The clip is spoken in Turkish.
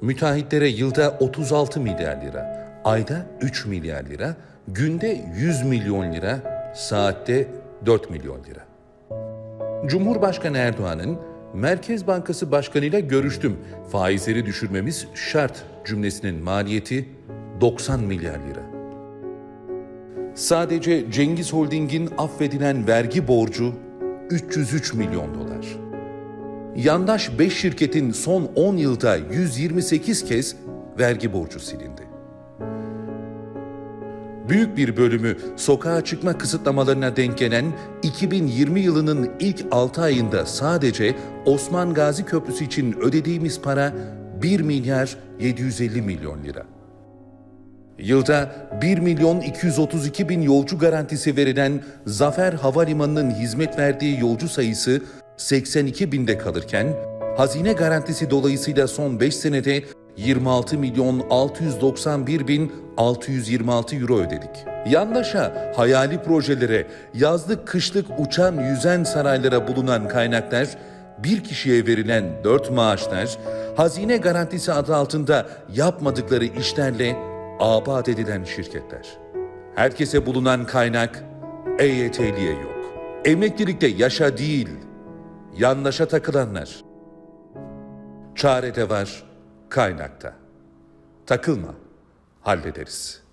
Müteahhitlere yılda 36 milyar lira, ayda 3 milyar lira, günde 100 milyon lira, saatte 4 milyon lira. Cumhurbaşkanı Erdoğan'ın Merkez Bankası Başkanı ile görüştüm. Faizleri düşürmemiz şart cümlesinin maliyeti 90 milyar lira. Sadece Cengiz Holding'in affedilen vergi borcu 303 milyon dolar. Yandaş 5 şirketin son 10 yılda 128 kez vergi borcu silindi. Büyük bir bölümü sokağa çıkma kısıtlamalarına denk gelen 2020 yılının ilk 6 ayında sadece Osman Gazi Köprüsü için ödediğimiz para 1 milyar 750 milyon lira. Yılda 1 milyon 232 bin yolcu garantisi verilen Zafer Havalimanı'nın hizmet verdiği yolcu sayısı 82 binde kalırken, hazine garantisi dolayısıyla son 5 senede 26 milyon 691 bin 626 euro ödedik. Yandaşa, hayali projelere, yazlık kışlık uçan yüzen saraylara bulunan kaynaklar, bir kişiye verilen dört maaşlar, hazine garantisi adı altında yapmadıkları işlerle abat edilen şirketler. Herkese bulunan kaynak EYT'liye yok. Emeklilikte yaşa değil, yandaşa takılanlar. Çare de var kaynakta. Takılma, hallederiz.''